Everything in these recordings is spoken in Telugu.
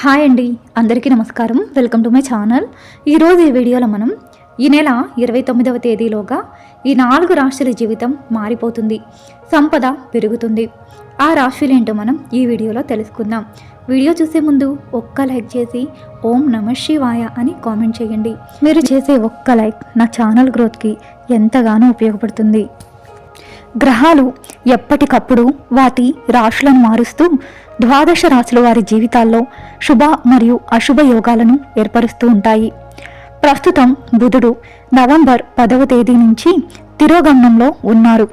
హాయ్ అండి అందరికీ నమస్కారం. Welcome to my channel. ఈరోజు ఈ వీడియోలో మనం ఈ నెల ఇరవై తొమ్మిదవ తేదీలోగా ఈ నాలుగు రాశుల జీవితం మారిపోతుంది సంపద పెరుగుతుంది. ఆ రాశులు ఏంటో మనం ఈ వీడియోలో తెలుసుకుందాం. వీడియో చూసే ముందు ఒక్క లైక్ చేసి ఓం నమ శివాయ అని కామెంట్ చేయండి. మీరు చేసే ఒక్క లైక్ నా ఛానల్ గ్రోత్కి ఎంతగానో ఉపయోగపడుతుంది. గ్రహాలు ఎప్పటికప్పుడు వాటి రాశులను మారుస్తూ ద్వాదశ రాశుల వారి జీవితాల్లో శుభ మరియు అశుభ యోగాలను ఏర్పరుస్తూ ఉంటాయి. ప్రస్తుతం బుధుడు నవంబర్ పదవ తేదీ నుంచి తిరోగమనంలో ఉన్నారు.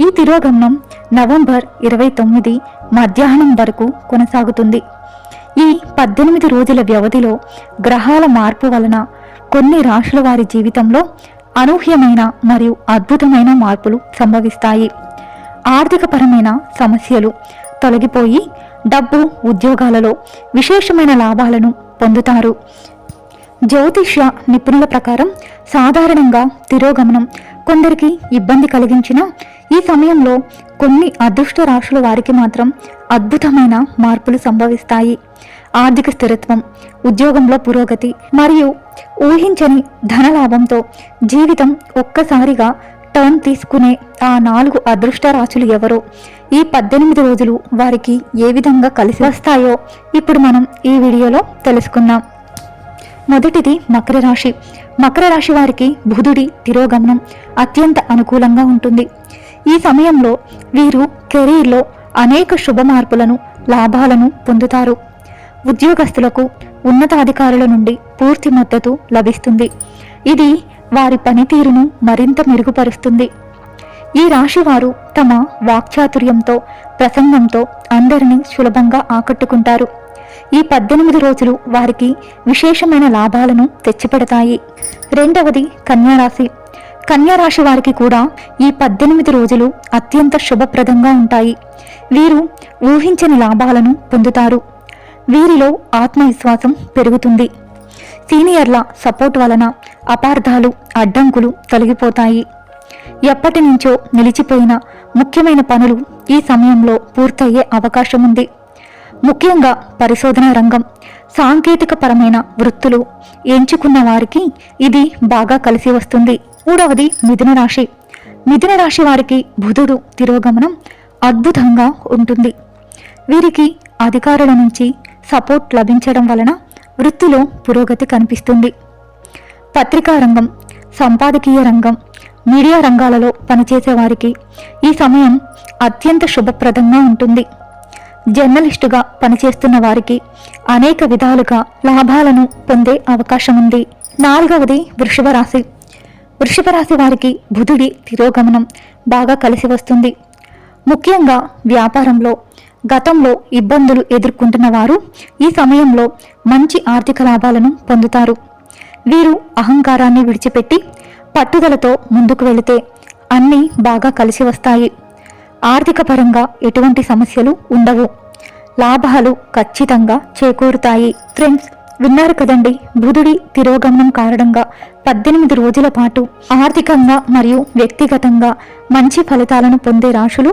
ఈ తిరోగమనం నవంబర్ ఇరవై తొమ్మిది మధ్యాహ్నం వరకు కొనసాగుతుంది. ఈ పద్దెనిమిది రోజుల వ్యవధిలో గ్రహాల మార్పు వలన కొన్ని రాశుల వారి జీవితంలో అనూహ్యమైన మరియు అద్భుతమైన మార్పులు సంభవిస్తాయి. ఆర్థికపరమైన సమస్యలు తొలగిపోయి డబ్బు ఉద్యోగాలలో విశేషమైన లాభాలను పొందుతారు. జ్యోతిష్య నిపుణుల ప్రకారం సాధారణంగా తిరోగమనం కొందరికి ఇబ్బంది కలిగించిన ఈ సమయంలో కొన్ని అదృష్ట రాశుల వారికి మాత్రం అద్భుతమైన మార్పులు సంభవిస్తాయి. ఆర్థిక స్థిరత్వం ఉద్యోగంలో పురోగతి మరియు ఊహించని ధనలాభంతో జీవితం ఒక్కసారిగా టర్న్ తీసుకునే ఆ నాలుగు అదృష్ట రాశులు ఎవరో? ఈ పద్దెనిమిది రోజులు వారికి ఏ విధంగా కలిసి వస్తాయో ఇప్పుడు మనం ఈ వీడియోలో తెలుసుకుందాం. మొదటిది మకర రాశి. మకర రాశి వారికి బుధుడి తిరోగమనం అత్యంత అనుకూలంగా ఉంటుంది. ఈ సమయంలో వీరు కెరీర్లో అనేక శుభ మార్పులను లాభాలను పొందుతారు. ఉద్యోగస్తులకు ఉన్నతాధికారుల నుండి పూర్తి మద్దతు లభిస్తుంది. ఇది వారి పనితీరును మరింత మెరుగుపరుస్తుంది. ఈ రాశి వారు తమ వాక్చాతుర్యంతో ప్రసంగంతో అందరినీ సులభంగా ఆకట్టుకుంటారు. ఈ పద్దెనిమిది రోజులు వారికి విశేషమైన లాభాలను తెచ్చిపెడతాయి. రెండవది కన్యారాశి. కన్యారాశి వారికి కూడా ఈ పద్దెనిమిది రోజులు అత్యంత శుభప్రదంగా ఉంటాయి. వీరు ఊహించని లాభాలను పొందుతారు. వీరిలో ఆత్మవిశ్వాసం పెరుగుతుంది. సీనియర్ల సపోర్ట్ వలన అపార్థాలు అడ్డంకులు తొలగిపోతాయి. ఎప్పటి నుంచో నిలిచిపోయిన ముఖ్యమైన పనులు ఈ సమయంలో పూర్తయ్యే అవకాశం ఉంది ముఖ్యంగా పరిశోధన రంగం సాంకేతిక పరమైన వృత్తులు ఎంచుకున్న వారికి ఇది బాగా కలిసి వస్తుంది. మూడవది మిథున రాశి. మిథున రాశి వారికి బుధుడు తిరోగమనం అద్భుతంగా ఉంటుంది. వీరికి అధికారుల నుంచి సపోర్ట్ లభించడం వలన వృత్తిలో పురోగతి కనిపిస్తుంది. పత్రికా రంగం సంపాదకీయ రంగం మీడియా రంగాలలో పనిచేసే వారికి ఈ సమయం అత్యంత శుభప్రదంగా ఉంటుంది. జర్నలిస్టుగా పనిచేస్తున్న వారికి అనేక విధాలుగా లాభాలను పొందే అవకాశం ఉంది. నాలుగవది వృషభ రాశి. వృషభ రాశి వారికి బుధుడి తిరోగమనం బాగా కలిసి వస్తుంది. ముఖ్యంగా వ్యాపారంలో గతంలో ఇబ్బందులు ఎదుర్కొంటున్న వారు ఈ సమయంలో మంచి ఆర్థిక లాభాలను పొందుతారు. వీరు అహంకారాన్ని విడిచిపెట్టి పట్టుదలతో ముందుకు వెళితే అన్నీ బాగా కలిసి వస్తాయి. ఆర్థిక పరంగా ఎటువంటి సమస్యలు ఉండవు. లాభాలు ఖచ్చితంగా చేకూరుతాయి. ఫ్రెండ్స్ విన్నారు కదండి బుధుడి తిరోగమనం కారణంగా పద్దెనిమిది రోజుల పాటు ఆర్థికంగా మరియు వ్యక్తిగతంగా మంచి ఫలితాలను పొందే రాశులు